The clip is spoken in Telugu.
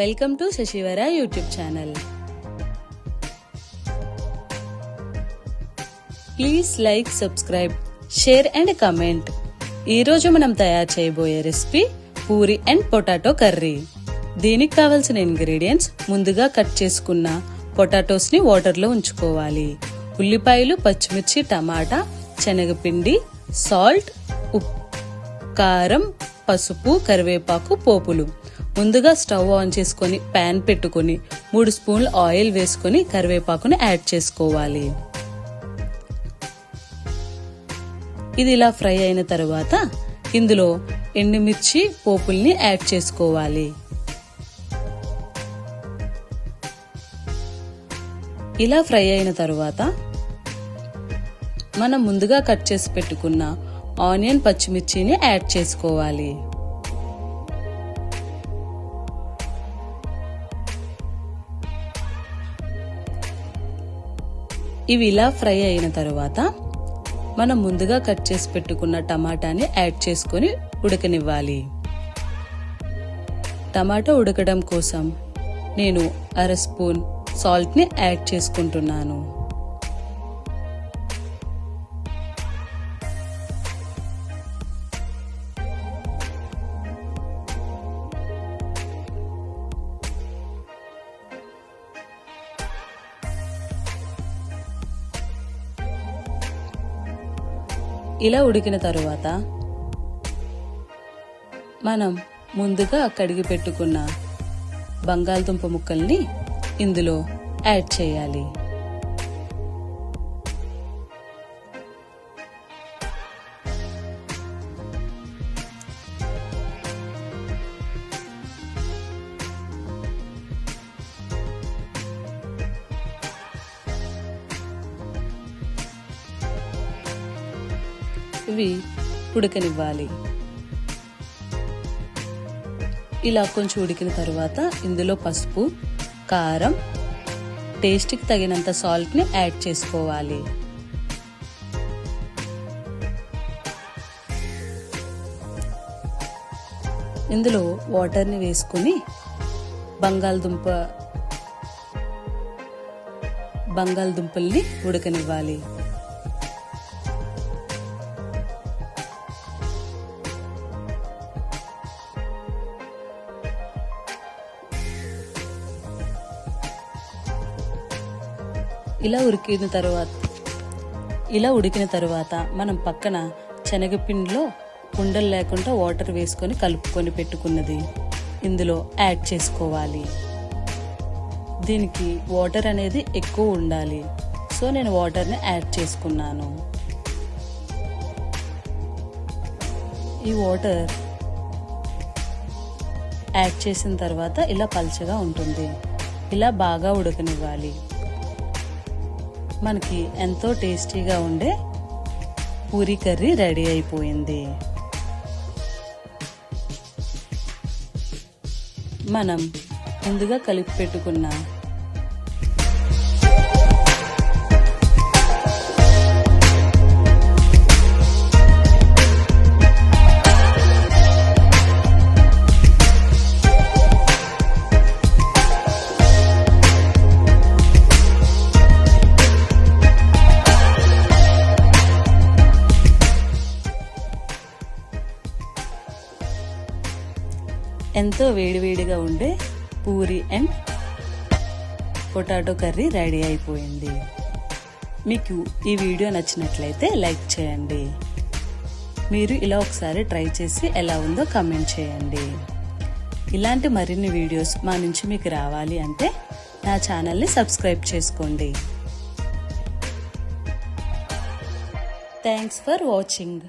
Welcome to Sasivara YouTube channel. Please like subscribe share and comment. ఈరోజు మనం తయారు చేయబోయే recipe puri and potato curry. దీనికి కావలసిన ఇంగ్రీడియంట్స్ ముందుగా కట్ చేసుకున్న పొటాటోస్ని ఉంచుకోవాలి. ఉల్లిపాయలు పచ్చిమిర్చి టమాటా శనగపిండి సాల్ట్ ఉప్పు కారం పసుపు కరివేపాకు పోపులు. ముందుగా స్టవ్ ఆన్ చేసుకొని ప్యాన్ పెట్టుకొని మూడు స్పూన్లు ఆయిల్ వేసుకొని కరివేపాకుని యాడ్ చేసుకోవాలి. ఇది ఇలా ఫ్రై అయిన తర్వాత ఇందులో ఎండుమిర్చి పోపుల్ని యాడ్ చేసుకోవాలి. ఇలా ఫ్రై అయిన తర్వాత మనం ముందుగా కట్ చేసి పెట్టుకున్న ఆనియన్ పచ్చిమిర్చిని యాడ్ చేసుకోవాలి. ఇవి ఇలా ఫ్రై అయిన తర్వాత మనం ముందుగా కట్ చేసి పెట్టుకున్న టమాటాని యాడ్ చేసుకొని ఉడకనివ్వాలి. టమాటా ఉడకడం కోసం నేను అర స్పూన్ సాల్ట్ని యాడ్ చేసుకుంటున్నాను. ఇలా ఉడికిన తరువాత మనం ముందుగా కడిగి పెట్టుకున్న బంగాళదుంప ముక్కల్ని ఇందులో యాడ్ చేయాలి. ఇవి ఉడకనివ్వాలి. ఇలా కొంచెం ఉడికిన తర్వాత ఇందులో పసుపు కారం టేస్ట్కి తగినంత సాల్ట్ని యాడ్ చేసుకోవాలి. ఇందులో వాటర్ని వేసుకుని బంగాళదుంప బంగాళదుంపల్ని ఉడకనివ్వాలి. ఇలా ఉడికిన తర్వాత ఇలా ఉడికిన తర్వాత మనం పక్కన శనగపిండిలో ఉండలు లేకుండా వాటర్ వేసుకొని కలుపుకొని పెట్టుకున్నది ఇందులో యాడ్ చేసుకోవాలి. దీనికి వాటర్ అనేది ఎక్కువ ఉండాలి. సో నేను వాటర్ని యాడ్ చేసుకున్నాను. ఈ వాటర్ యాడ్ చేసిన తర్వాత ఇలా పల్చగా ఉంటుంది. ఇలా బాగా ఉడకనివ్వాలి. మనకి ఎంతో టేస్టీగా ఉండే పూరి కర్రీ రెడీ అయిపోయింది. మనం ముందుగా కలిపి పెట్టుకున్న ఎంతో వేడివేడిగా ఉండే puri and potato curry ready అయిపోయింది. మీకు ఈ వీడియో నచ్చినట్లయితే లైక్ చేయండి. మీరు ఇలా ఒకసారి ట్రై చేసి ఎలా ఉందో కమెంట్ చేయండి. ఇలాంటి మరిన్ని వీడియోస్ మా నుంచి మీకు రావాలి అంటే నా ఛానల్ని సబ్స్క్రైబ్ చేసుకోండి. Thanks for watching.